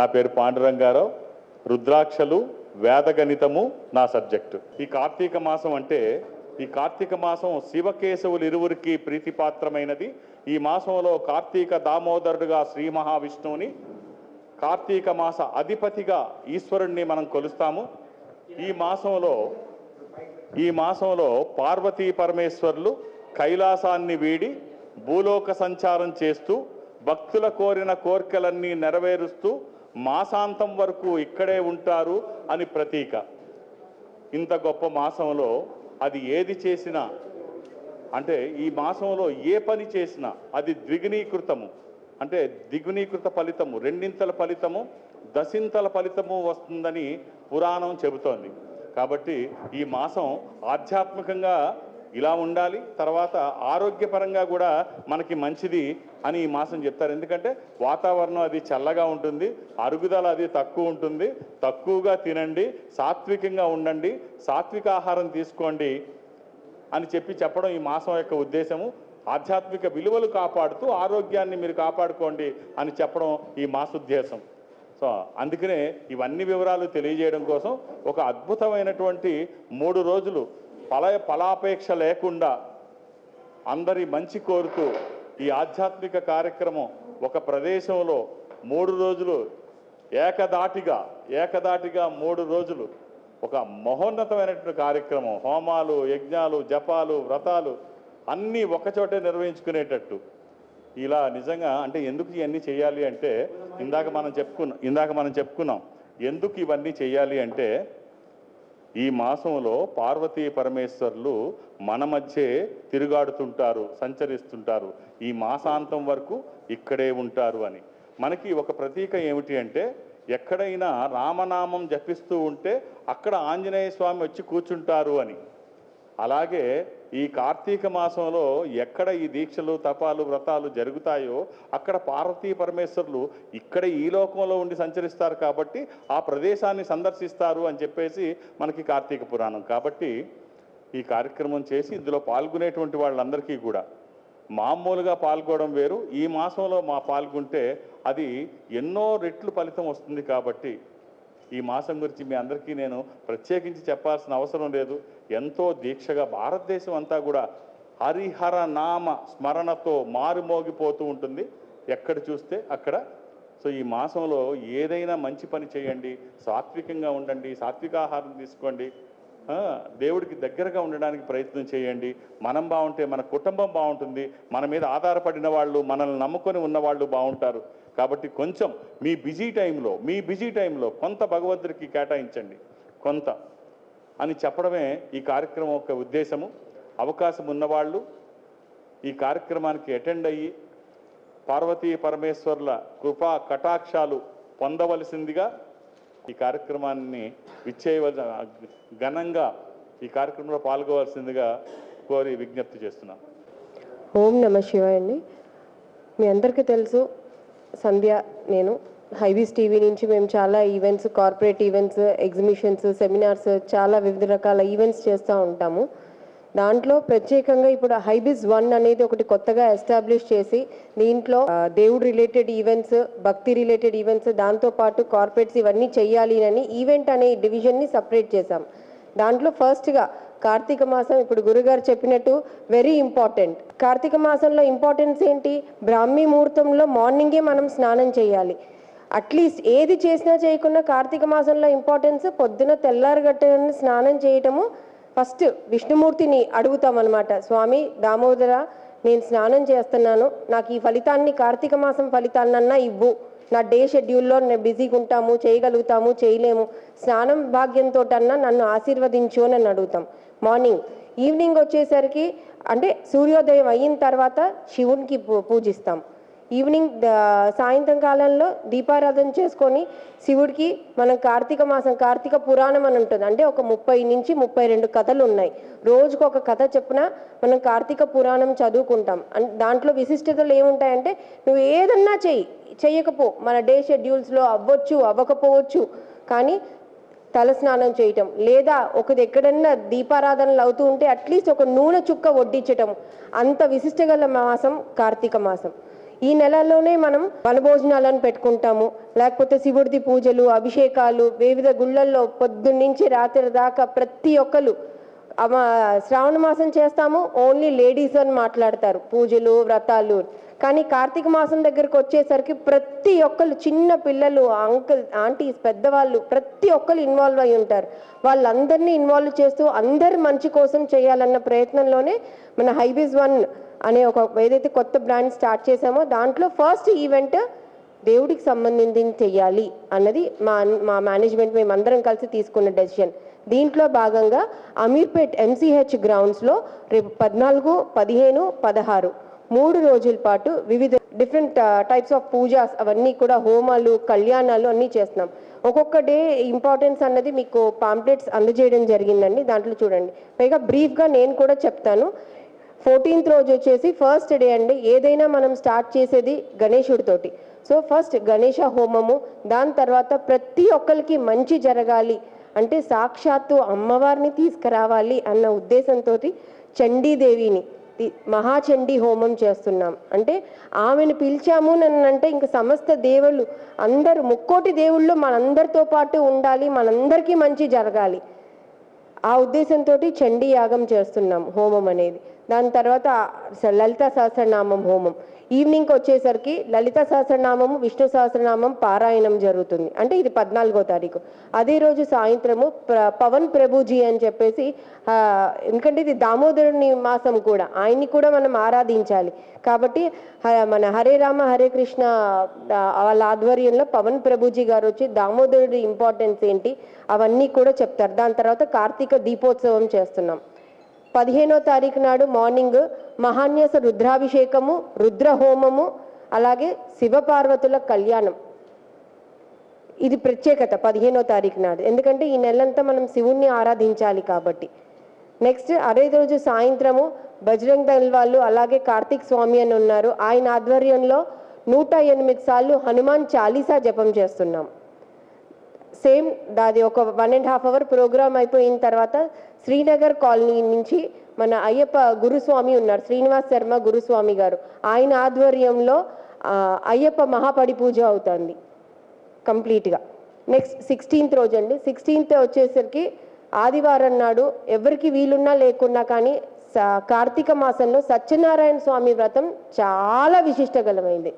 నా పేరు పాండురంగారావు. రుద్రాక్షలు వేదగణితము నా సబ్జెక్టు. ఈ కార్తీక మాసం అంటే ఈ కార్తీక మాసం శివకేశవులు ఇరువురికి ప్రీతిపాత్రమైనది. ఈ మాసంలో కార్తీక దామోదరుడుగా శ్రీ మహావిష్ణువుని కార్తీక మాస అధిపతిగా ఈశ్వరుణ్ణి మనం కొలుస్తాము. ఈ మాసంలో ఈ మాసంలో పార్వతీ పరమేశ్వర్లు కైలాసాన్ని వీడి భూలోక సంచారం చేస్తూ భక్తుల కోరిన కోరికలన్నీ నెరవేరుస్తూ మాసాంతం వరకు ఇక్కడే ఉంటారు అని ప్రతీక. ఇంత గొప్ప మాసంలో అది ఏది చేసినా అంటే ఈ మాసంలో ఏ పని చేసినా అది ద్విగుణీకృతము. అంటే ద్విగుణీకృత ఫలితము రెండింతల ఫలితము దశింతల ఫలితము వస్తుందని పురాణం చెబుతోంది. కాబట్టి ఈ మాసం ఆధ్యాత్మికంగా ఇలా ఉండాలి తర్వాత ఆరోగ్యపరంగా కూడా మనకి మంచిది అని ఈ మాసం చెప్తారు. ఎందుకంటే వాతావరణం అది చల్లగా ఉంటుంది అరుగుదల అది తక్కువ ఉంటుంది. తక్కువగా తినండి సాత్వికంగా ఉండండి సాత్విక ఆహారం తీసుకోండి అని చెప్పి చెప్పడం ఈ మాసం యొక్క ఉద్దేశము. ఆధ్యాత్మిక విలువలు కాపాడుతూ ఆరోగ్యాన్ని మీరు కాపాడుకోండి అని చెప్పడం ఈ మాసోద్దేశం. సో అందుకనే ఇవన్నీ వివరాలు తెలియజేయడం కోసం ఒక అద్భుతమైనటువంటి మూడు రోజులు ఫల ఫలాపేక్ష లేకుండా అందరి మంచి కోరుతూ ఈ ఆధ్యాత్మిక కార్యక్రమం ఒక ప్రదేశంలో మూడు రోజులు ఏకదాటిగా ఏకదాటిగా మూడు రోజులు ఒక మహోన్నతమైనటువంటి కార్యక్రమం. హోమాలు యజ్ఞాలు జపాలు వ్రతాలు అన్నీ ఒకచోటే నిర్వహించుకునేటట్టు. ఇలా నిజంగా అంటే ఎందుకు ఇవన్నీ చేయాలి అంటే ఇందాక మనం చెప్పుకున్నాం ఇందాక మనం చెప్పుకున్నాం ఎందుకు ఇవన్నీ చేయాలి అంటే ఈ మాసంలో పార్వతీ పరమేశ్వర్లు మన మధ్యే తిరుగాడుతుంటారు సంచరిస్తుంటారు. ఈ మాసాంతం వరకు ఇక్కడే ఉంటారు అని. మనకి ఒక ప్రతీక ఏమిటి అంటే ఎక్కడైనా రామనామం జపిస్తూ ఉంటే అక్కడ ఆంజనేయ స్వామి వచ్చి కూర్చుంటారు అని. అలాగే ఈ కార్తీక మాసంలో ఎక్కడ ఈ దీక్షలు తపాలు వ్రతాలు జరుగుతాయో అక్కడ పార్వతీ పరమేశ్వరులు ఇక్కడ ఈ లోకంలో ఉండి సంచరిస్తారు కాబట్టి ఆ ప్రదేశాన్ని సందర్శిస్తారు అని చెప్పేసి మనకి కార్తీక పురాణం. కాబట్టి ఈ కార్యక్రమం చేసి ఇందులో పాల్గొనేటువంటి వాళ్ళందరికీ కూడా మామూలుగా పాల్గొనడం వేరు. ఈ మాసంలో మా పాల్గొంటే అది ఎన్నో రెట్లు ఫలితం వస్తుంది కాబట్టి ఈ మాసం గురించి మీ అందరికీ నేను ప్రత్యేకించి చెప్పాల్సిన అవసరం లేదు. ఎంతో దీక్షగా భారతదేశం అంతా కూడా హరిహర నామ స్మరణతో మారుమోగిపోతూ ఉంటుంది. ఎక్కడ చూస్తే అక్కడ. సో ఈ మాసంలో ఏదైనా మంచి పని చేయండి. సాత్వికంగా ఉండండి. సాత్వికాహారం తీసుకోండి. దేవుడికి దగ్గరగా ఉండడానికి ప్రయత్నం చేయండి. మనం బాగుంటే మన కుటుంబం బాగుంటుంది. మన మీద ఆధారపడిన వాళ్ళు మనల్ని నమ్ముకొని ఉన్న వాళ్ళు బాగుంటారు. కాబట్టి కొంచెం మీ బిజీ టైంలో మీ బిజీ టైంలో కొంత భగవంతుడికి కేటాయించండి. కొంత అని చెప్పడమే ఈ కార్యక్రమం యొక్క ఉద్దేశము. అవకాశం ఉన్నవాళ్ళు ఈ కార్యక్రమానికి అటెండ్ అయ్యి పార్వతీ పరమేశ్వర్ల కృపా కటాక్షాలు పొందవలసిందిగా ఈ కార్యక్రమాన్ని విచ్చేయవలసిన ఘనంగా ఈ కార్యక్రమంలో పాల్గొవలసిందిగా కోరి విజ్ఞప్తి చేస్తున్నాం. ఓం నమ శివాయ అండి. మీ అందరికీ తెలుసు సంధ్య నేను. హైవీస్ టీవీ నుంచి మేము చాలా events corporate events exhibitions seminars చాలా వివిధ రకాల ఈవెంట్స్ చేస్తూ ఉంటాము. దాంట్లో ప్రత్యేకంగా ఇప్పుడు హైబిస్ వన్ అనేది ఒకటి కొత్తగా ఎస్టాబ్లిష్ చేసి దీంట్లో దేవుడు రిలేటెడ్ ఈవెంట్స్ భక్తి రిలేటెడ్ ఈవెంట్స్ దాంతోపాటు కార్పొరేట్స్ ఇవన్నీ చేయాలి అని ఈవెంట్ అనే డివిజన్ని సపరేట్ చేశాం. దాంట్లో ఫస్ట్గా కార్తీక మాసం ఇప్పుడు గురుగారు చెప్పినట్టు వెరీ ఇంపార్టెంట్ కార్తీక మాసంలో ఇంపార్టెన్స్ ఏంటి? బ్రాహ్మీ ముహూర్తంలో మార్నింగే మనం స్నానం చేయాలి అట్లీస్ట్ ఏది చేసినా చేయకుండా కార్తీక మాసంలో ఇంపార్టెన్స్ పొద్దున తెల్లారగట్టని స్నానం చేయటము ఫస్ట్ విష్ణుమూర్తిని అడుగుతాం అనమాట స్వామి దామోదర నేను స్నానం చేస్తున్నాను. నాకు ఈ ఫలితాన్ని కార్తీక మాసం ఫలితాన్నన్నా ఇవ్వు. నా డే షెడ్యూల్లో నేను బిజీగా ఉంటాము చేయగలుగుతాము చేయలేము. స్నానం భాగ్యంతో అన్నా నన్ను ఆశీర్వదించు అని నన్ను అడుగుతాం. మార్నింగ్. ఈవినింగ్ వచ్చేసరికి అంటే సూర్యోదయం అయిన తర్వాత శివునికి పూ- పూజిస్తాం. ఈవినింగ్ సాయంత్రం కాలంలో దీపారాధన చేసుకొని శివుడికి మనం కార్తీక మాసం కార్తీక పురాణం అని ఉంటుంది. అంటే ఒక ముప్పై నుంచి ముప్పై రెండు కథలు ఉన్నాయి. రోజుకు ఒక కథ చెప్పిన మనం కార్తీక పురాణం చదువుకుంటాం. దాంట్లో విశిష్టతలు ఏముంటాయంటే నువ్వు ఏదన్నా చెయ్యి చెయ్యకపో. మన డే షెడ్యూల్స్లో అవ్వచ్చు అవ్వకపోవచ్చు. కానీ తలస్నానం చేయటం లేదా ఒక ఎక్కడన్నా దీపారాధనలు అవుతూ ఉంటే అట్లీస్ట్ ఒక నూనె చుక్క వడ్డించటం. అంత విశిష్టగల మాసం కార్తీక మాసం. ఈ నెలలోనే మనం వనభోజనాలను పెట్టుకుంటాము. లేకపోతే శివుడిది పూజలు అభిషేకాలు వివిధ గుళ్ళల్లో పొద్దున్నుంచి రాత్రి దాకా ప్రతి ఒక్కరు శ్రావణ మాసం చేస్తాము. ఓన్లీ లేడీస్ అని మాట్లాడతారు. పూజలు వ్రతాలు. కానీ కార్తీక మాసం దగ్గరకు వచ్చేసరికి ప్రతి ఒక్కరు చిన్న పిల్లలు అంకుల్ ఆంటీస్ పెద్దవాళ్ళు ప్రతి ఒక్కరు ఇన్వాల్వ్ అయి ఉంటారు. వాళ్ళందరినీ ఇన్వాల్వ్ చేస్తూ అందరి మంచి కోసం చేయాలన్న ప్రయత్నంలోనే మన హైబీస్ వన్ అనే ఒక ఏదైతే కొత్త బ్రాండ్ స్టార్ట్ చేసామో దాంట్లో ఫస్ట్ ఈవెంట్ దేవుడికి సంబంధించి చెయ్యాలి అన్నది మా మా మేనేజ్మెంట్ మేమందరం కలిసి తీసుకున్న డెసిషన్. దీంట్లో భాగంగా అమీర్పేట్ ఎంసీహెచ్ గ్రౌండ్స్లో రేపు పద్నాలుగు పదిహేను పదహారు మూడు రోజుల పాటు వివిధ డిఫరెంట్ టైప్స్ ఆఫ్ పూజాస్ అవన్నీ కూడా హోమాలు కళ్యాణాలు అన్నీ చేస్తున్నాం. ఒక్కొక్క డే ఇంపార్టెన్స్ అన్నది మీకు పాంప్లెట్స్ అందజేయడం జరిగిందండి. దాంట్లో చూడండి. పైగా బ్రీఫ్గా నేను కూడా చెప్తాను. ఫోర్టీన్త్ రోజు వచ్చేసి ఫస్ట్ డే అండి. ఏదైనా మనం స్టార్ట్ చేసేది గణేశుడితోటి సో ఫస్ట్ గణేష హోమము దాని తర్వాత ప్రతి ఒక్కరికి మంచి జరగాలి అంటే సాక్షాత్తు అమ్మవారిని తీసుకురావాలి అన్న ఉద్దేశంతో చండీదేవిని మహాచండీ హోమం చేస్తున్నాం. అంటే ఆమెను పిలిచాము అంటే ఇంక సమస్త దేవుళ్ళు అందరూ ముక్కోటి దేవుళ్ళు మనందరితో పాటు ఉండాలి మనందరికీ మంచి జరగాలి. ఆ ఉద్దేశంతో చండీ యాగం చేస్తున్నాం హోమం అనేది. దాని తర్వాత స- లలిత సహస్రనామం హోమం. ఈవినింగ్కి వచ్చేసరికి లలిత సహస్రనామము విష్ణు సహస్రనామం పారాయణం జరుగుతుంది. అంటే ఇది పద్నాలుగో తారీఖు. అదే రోజు సాయంత్రము ప్ర పవన్ ప్రభుజీ అని చెప్పేసి ఎందుకంటే ఇది దామోదరుని మాసం కూడా. ఆయన్ని కూడా మనం ఆరాధించాలి. కాబట్టి మన హరే రామ హరే కృష్ణ వాళ్ళ ఆధ్వర్యంలో పవన్ ప్రభుజీ గారు వచ్చి దామోదరుడి ఇంపార్టెన్స్ ఏంటి అవన్నీ కూడా చెప్తారు. దాని తర్వాత కార్తీక దీపోత్సవం చేస్తున్నాం. పదిహేనో తారీఖు నాడు మార్నింగ్ మహాన్యాస రుద్రాభిషేకము రుద్రహోమము అలాగే శివపార్వతుల కళ్యాణం. ఇది ప్రత్యేకత పదిహేనో తారీఖు నాడు. ఎందుకంటే ఈ నెలంతా మనం శివుణ్ణి ఆరాధించాలి కాబట్టి. నెక్స్ట్ అదే రోజు సాయంత్రము బజరంగ్ దళ్ వాళ్ళు అలాగే కార్తీక్ స్వామి అని ఉన్నారు. ఆయన ఆధ్వర్యంలో నూట ఎనిమిది సార్లు హనుమాన్ చాలీసా జపం చేస్తున్నాం. సేమ్ దాది ఒక one and half hour programme అయిపోయిన తర్వాత శ్రీనగర్ కాలనీ నుంచి మన అయ్యప్ప గురుస్వామి ఉన్నారు శ్రీనివాస్ శర్మ గురుస్వామి గారు. ఆయన ఆధ్వర్యంలో అయ్యప్ప మహాపడి పూజ అవుతుంది కంప్లీట్గా. నెక్స్ట్ సిక్స్టీన్త్ రోజు అండి సిక్స్టీన్త్ వచ్చేసరికి ఆదివారం నాడు ఎవరికి వీలున్నా లేకున్నా కానీ స- కార్తీక మాసంలో సత్యనారాయణ స్వామి వ్రతం చాలా విశిష్టగలమైంది.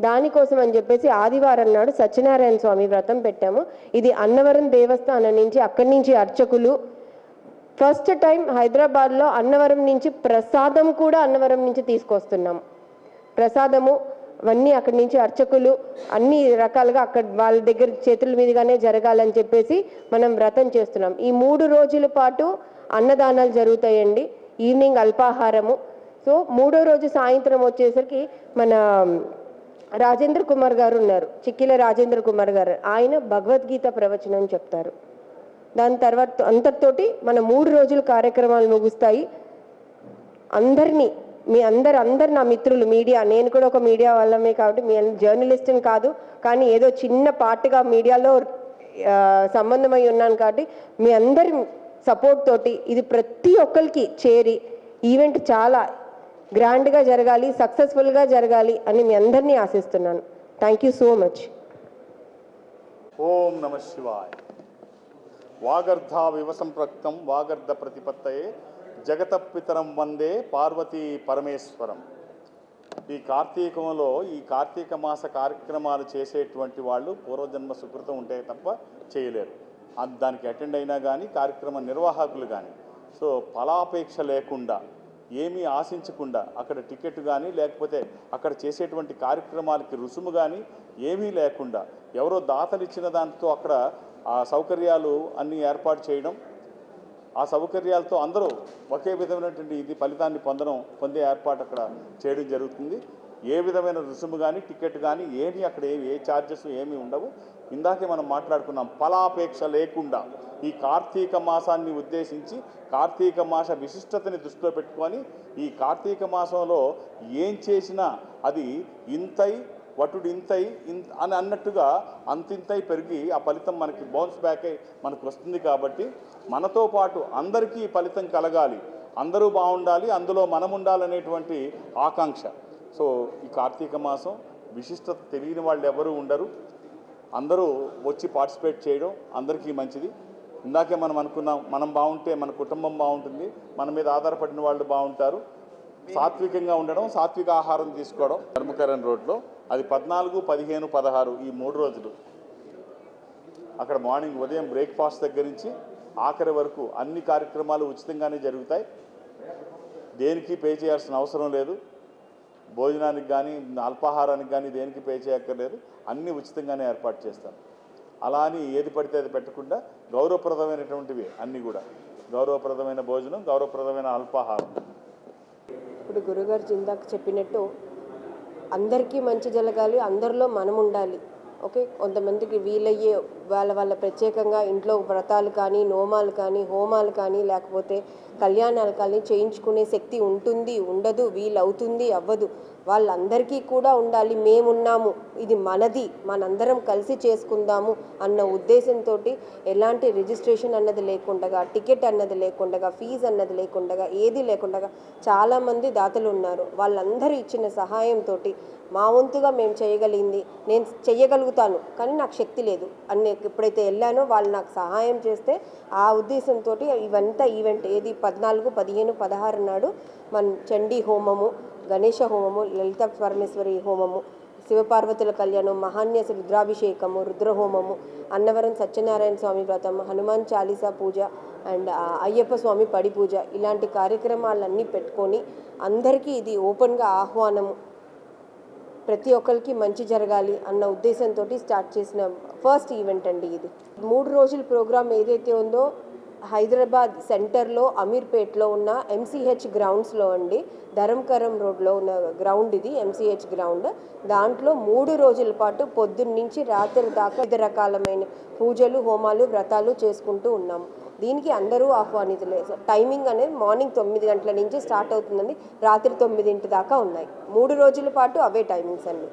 దానికోసం అని చెప్పేసి ఆదివారం నాడు సత్యనారాయణ స్వామి వ్రతం పెట్టాము. ఇది అన్నవరం దేవస్థానం నుంచి అక్కడి నుంచి అర్చకులు ఫస్ట్ టైం హైదరాబాద్లో అన్నవరం నుంచి ప్రసాదం కూడా అన్నవరం నుంచి తీసుకొస్తున్నాం. ప్రసాదము అవన్నీ అక్కడి నుంచి అర్చకులు అన్ని రకాలుగా అక్కడ వాళ్ళ దగ్గర చేతుల మీదుగానే జరగాలని చెప్పేసి మనం వ్రతం చేస్తున్నాం. ఈ మూడు రోజుల పాటు అన్నదానాలు జరుగుతాయండి. ఈవినింగ్ అల్పాహారము. సో మూడో రోజు సాయంత్రం వచ్చేసరికి మన రాజేంద్ర కుమార్ గారు ఉన్నారు. చిక్కిల రాజేంద్ర కుమార్ గారు. ఆయన భగవద్గీత ప్రవచనం చెప్తారు. దాని తర్వాత అంతటితోటి మన మూడు రోజుల కార్యక్రమాలు ముగుస్తాయి. అందరినీ మీ అందరు అందరు నా మిత్రులు మీడియా నేను కూడా ఒక మీడియా వాళ్ళమే కాబట్టి మీ జర్నలిస్ట్ని కాదు కానీ ఏదో చిన్న పార్ట్గా మీడియాలో సంబంధమై ఉన్నాను కాబట్టి మీ అందరి సపోర్ట్ తోటి ఇది ప్రతి ఒక్కరికి చేరి ఈవెంట్ చాలా గ్రాండ్గా జరగాలి సక్సెస్ఫుల్గా జరగాలి అని మీ అందరినీ ఆశిస్తున్నాను. Thank you so much. ఓం నమ శివాయ్. వాగర్ధావివ సంప్రక్తం వాగర్ధ ప్రతిపత్తయే జగత పితరం వందే పార్వతీ పరమేశ్వరం. ఈ కార్తీకంలో ఈ కార్తీక మాస కార్యక్రమాలు చేసేటువంటి వాళ్ళు పూర్వజన్మ సుకృతం ఉంటే తప్ప చేయలేరు. దానికి అటెండ్ అయినా కానీ కార్యక్రమ నిర్వాహకులు కానీ సో ఫలాపేక్ష లేకుండా ఏమీ ఆశించకుండా అక్కడ టికెట్ కానీ లేకపోతే అక్కడ చేసేటువంటి కార్యక్రమాలకి రుసుము కానీ ఏమీ లేకుండా ఎవరో దాతలు ఇచ్చిన దాంతో అక్కడ ఆ సౌకర్యాలు అన్నీ ఏర్పాటు చేయడం ఆ సౌకర్యాలతో అందరూ ఒకే విధమైనటువంటి ఇది ఫలితాన్ని పొందడం పొందే ఏర్పాటు అక్కడ చేయడం జరుగుతుంది. ఏ విధమైన రుసుము కానీ టికెట్ కానీ ఏమీ అక్కడ ఏమి ఏ ఛార్జెస్ ఏమీ ఉండవు. ఇందాకే మనం మాట్లాడుకున్నాం ఫలాపేక్ష లేకుండా ఈ కార్తీక మాసాన్ని ఉద్దేశించి కార్తీక మాస విశిష్టతని దృష్టిలో పెట్టుకొని ఈ కార్తీక మాసంలో ఏం చేసినా అది ఇంతై వటుడు ఇంతై ఇన్ అని అన్నట్టుగా అంతింతై పెరిగి ఆ ఫలితం మనకి బౌన్స్ బ్యాక్ అయి మనకు వస్తుంది కాబట్టి మనతో పాటు అందరికీ ఫలితం కలగాలి. అందరూ బాగుండాలి అందులో మనం ఉండాలనేటువంటి ఆకాంక్ష. సో ఈ కార్తీక మాసం విశిష్టత తెలియని వాళ్ళు ఎవరు ఉండరు. అందరూ వచ్చి పార్టిసిపేట్ చేయడం అందరికీ మంచిది. ఇందాకే మనం అనుకున్నాం మనం బాగుంటే మన కుటుంబం బాగుంటుంది మన మీద ఆధారపడిన వాళ్ళు బాగుంటారు. సాత్వికంగా ఉండడం సాత్విక ఆహారం తీసుకోవడం ధర్మకరణ్ రోడ్లో అది పద్నాలుగు పదిహేను పదహారు ఈ మూడు రోజులు. అక్కడ మార్నింగ్ ఉదయం బ్రేక్ఫాస్ట్ దగ్గర నుంచి ఆఖరి వరకు అన్ని కార్యక్రమాలు ఉచితంగానే జరుగుతాయి. దేనికి పే చేయాల్సిన అవసరం లేదు. భోజనానికి కానీ అల్పాహారానికి కానీ దేనికి పే చేయక్కర్లేదు. అన్నీ ఉచితంగానే ఏర్పాటు చేస్తాం. అలా అని ఏది పడితే అది పెట్టకుండా గౌరవప్రదమైనటువంటివి అన్నీ కూడా. గౌరవప్రదమైన భోజనం గౌరవప్రదమైన అల్పాహారం. ఇప్పుడు గురుగారు ఇందాక చెప్పినట్టు అందరికీ మంచి జరగాలి అందరిలో మనం ఉండాలి. ఓకే? కొంతమందికి వీలయ్యే వాళ్ళ వాళ్ళ ప్రత్యేకంగా ఇంట్లో వ్రతాలు కానీ నోమాలు కానీ హోమాలు కానీ లేకపోతే కళ్యాణాలు కానీ చేయించుకునే శక్తి ఉంటుంది ఉండదు వీలవుతుంది అవ్వదు. వాళ్ళందరికీ కూడా ఉండాలి. మేమున్నాము. ఇది మనది. మనందరం కలిసి చేసుకుందాము అన్న ఉద్దేశంతో ఎలాంటి రిజిస్ట్రేషన్ అన్నది లేకుండా టికెట్ అన్నది లేకుండా ఫీజు అన్నది లేకుండా ఏది లేకుండా చాలామంది దాతలు ఉన్నారు వాళ్ళందరూ ఇచ్చిన సహాయంతో మా వంతుగా మేము చేయగలిగింది. నేను చెయ్యగలుగుతాను కానీ నాకు శక్తి లేదు. అని ఎప్పుడైతే వెళ్ళానో వాళ్ళు నాకు సహాయం చేస్తే ఆ ఉద్దేశంతో ఇవంతా ఈవెంట్ ఏది? పద్నాలుగు పదిహేను పదహారు నాడు మన చండీ హోమము గణేష హోమము లలిత పరమేశ్వరి హోమము శివపార్వతుల కళ్యాణం మహాన్యాస రుద్రాభిషేకము రుద్రహోమము అన్నవరం సత్యనారాయణ స్వామి వ్రతం హనుమాన్ చాలీసా పూజ అండ్ అయ్యప్ప స్వామి పడి పూజ. ఇలాంటి కార్యక్రమాలన్నీ పెట్టుకొని అందరికీ ఇది ఓపెన్గా ఆహ్వానము. ప్రతి ఒక్కరికి మంచి జరగాలి అన్న ఉద్దేశంతో స్టార్ట్ చేసిన ఫస్ట్ ఈవెంట్ అండి ఇది. మూడు రోజుల ప్రోగ్రామ్ ఏదైతే ఉందో హైదరాబాద్ సెంటర్లో అమీర్పేట్లో ఉన్న ఎంసీహెచ్ గ్రౌండ్స్లో అండి ధరంకరం రోడ్లో ఉన్న గ్రౌండ్ ఇది ఎంసీహెచ్ గ్రౌండ్. దాంట్లో మూడు రోజుల పాటు పొద్దున్న నుంచి రాత్రి దాకా వివిధ రకాలమైన పూజలు హోమాలు వ్రతాలు చేసుకుంటూ ఉన్నాము దీనికి అందరూ ఆహ్వానితులే. టైమింగ్ అనేది మార్నింగ్ తొమ్మిది గంటల నుంచి స్టార్ట్ అవుతుందండి రాత్రి తొమ్మిదింటి దాకా ఉన్నాయి. మూడు రోజుల పాటు అవే టైమింగ్స్ అండి.